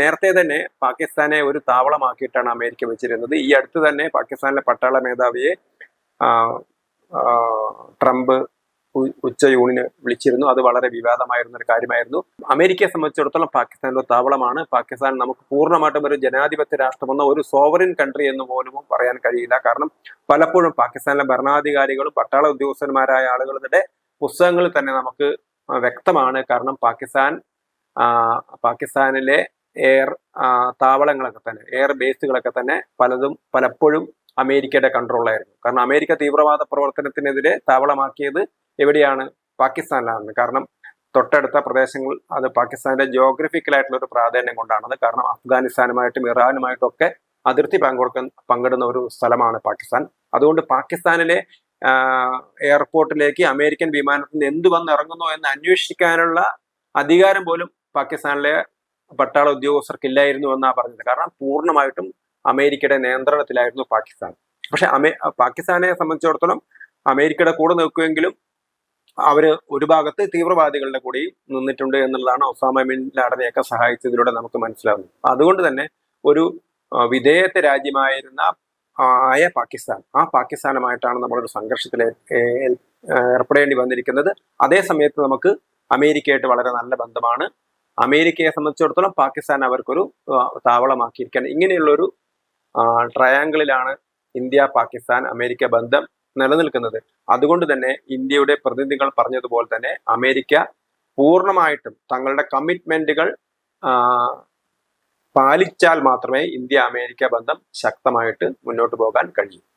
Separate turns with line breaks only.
നേരത്തെ തന്നെ പാകിസ്ഥാനെ ഒരു താവളമാക്കിയിട്ടാണ് അമേരിക്ക വെച്ചിരുന്നത്. ഈ അടുത്ത് തന്നെ പാകിസ്ഥാനിലെ പട്ടാള മേധാവിയെ ട്രംപ് ഉച്ചയൂണിന് വിളിച്ചിരുന്നു. അത് വളരെ വിവാദമായിരുന്ന ഒരു കാര്യമായിരുന്നു. അമേരിക്കയെ സംബന്ധിച്ചിടത്തോളം പാകിസ്ഥാനിലെ താവളമാണ്. പാകിസ്ഥാൻ നമുക്ക് പൂർണമായിട്ടും ഒരു ജനാധിപത്യ രാഷ്ട്രമെന്ന ഒരു സോവറിൻ കൺട്രി എന്ന് പോലും പറയാൻ കഴിയില്ല. കാരണം പലപ്പോഴും പാകിസ്ഥാനിലെ ഭരണാധികാരികളും പട്ടാള ഉദ്യോഗസ്ഥന്മാരായ ആളുകളുടെ പുസ്തകങ്ങളിൽ തന്നെ നമുക്ക് വ്യക്തമാണ്. കാരണം പാകിസ്ഥാൻ പാകിസ്ഥാനിലെ എയർ താവളങ്ങളൊക്കെ തന്നെ എയർ ബേസുകളൊക്കെ തന്നെ പലതും പലപ്പോഴും അമേരിക്കയുടെ കൺട്രോളിലായിരുന്നു കാരണം അമേരിക്ക തീവ്രവാദ പ്രവർത്തനത്തിനെതിരെ താവളമാക്കിയത് എവിടെയാണ്? പാകിസ്ഥാനിലാണ് കാരണം തൊട്ടടുത്ത പ്രദേശങ്ങൾ അത് പാകിസ്ഥാന്റെ ജോഗ്രഫിക്കൽ ആയിട്ടുള്ള ഒരു പ്രാധാന്യം കൊണ്ടാണത്. കാരണം അഫ്ഗാനിസ്ഥാനുമായിട്ടും ഇറാനുമായിട്ടും ഒക്കെ അതിർത്തി പങ്കുകൊടുക്കുന്ന പങ്കിടുന്ന ഒരു സ്ഥലമാണ് പാകിസ്ഥാൻ. അതുകൊണ്ട് പാകിസ്ഥാനിലെ എയർപോർട്ടിലേക്ക് അമേരിക്കൻ വിമാനത്തിൽ നിന്ന് എന്ത് വന്ന് ഇറങ്ങുന്നു എന്ന് അന്വേഷിക്കാനുള്ള അധികാരം പോലും പാകിസ്ഥാനിലെ പട്ടാള ഉദ്യോഗസ്ഥർക്കില്ലായിരുന്നു എന്നാണ് പറഞ്ഞത്. കാരണം പൂർണമായിട്ടും അമേരിക്കയുടെ നിയന്ത്രണത്തിലായിരുന്നു പാകിസ്ഥാൻ. പക്ഷെ അമേ പാകിസ്ഥാനെ സംബന്ധിച്ചിടത്തോളം അമേരിക്കയുടെ കൂടെ നിൽക്കുമെങ്കിലും അവർ ഒരു ഭാഗത്ത് തീവ്രവാദികളുടെ കൂടെയും നിന്നിട്ടുണ്ട് എന്നുള്ളതാണ് ഒസാമ ബിൻ ലാഡനെയൊക്കെ സഹായിച്ചതിലൂടെ നമുക്ക് മനസ്സിലാവുന്നത്. അതുകൊണ്ട് തന്നെ ഒരു വിധേയത്തെ രാജ്യമായിരുന്ന ആയ പാകിസ്ഥാൻ ആ പാകിസ്ഥാനുമായിട്ടാണ് നമ്മളൊരു സംഘർഷത്തിൽ ഏർപ്പെടേണ്ടി വന്നിരിക്കുന്നത്. അതേ സമയത്ത് നമുക്ക് അമേരിക്കയായിട്ട് വളരെ നല്ല ബന്ധമാണ് അമേരിക്കയെ സംബന്ധിച്ചിടത്തോളം പാകിസ്ഥാൻ അവർക്കൊരു താവളമാക്കിയിരിക്കുകയാണ്. ഇങ്ങനെയുള്ളൊരു ട്രയാങ്കിളിലാണ് ഇന്ത്യ പാകിസ്ഥാൻ അമേരിക്ക ബന്ധം നിലനിൽക്കുന്നത്. അതുകൊണ്ട് തന്നെ ഇന്ത്യയുടെ പ്രതിനിധികൾ പറഞ്ഞതുപോലെ തന്നെ അമേരിക്ക പൂർണമായിട്ടും തങ്ങളുടെ കമ്മിറ്റ്മെന്റുകൾ പാലിച്ചാൽ മാത്രമേ ഇന്ത്യ അമേരിക്ക ബന്ധം ശക്തമായിട്ട് മുന്നോട്ട് പോകാൻ കഴിയൂ.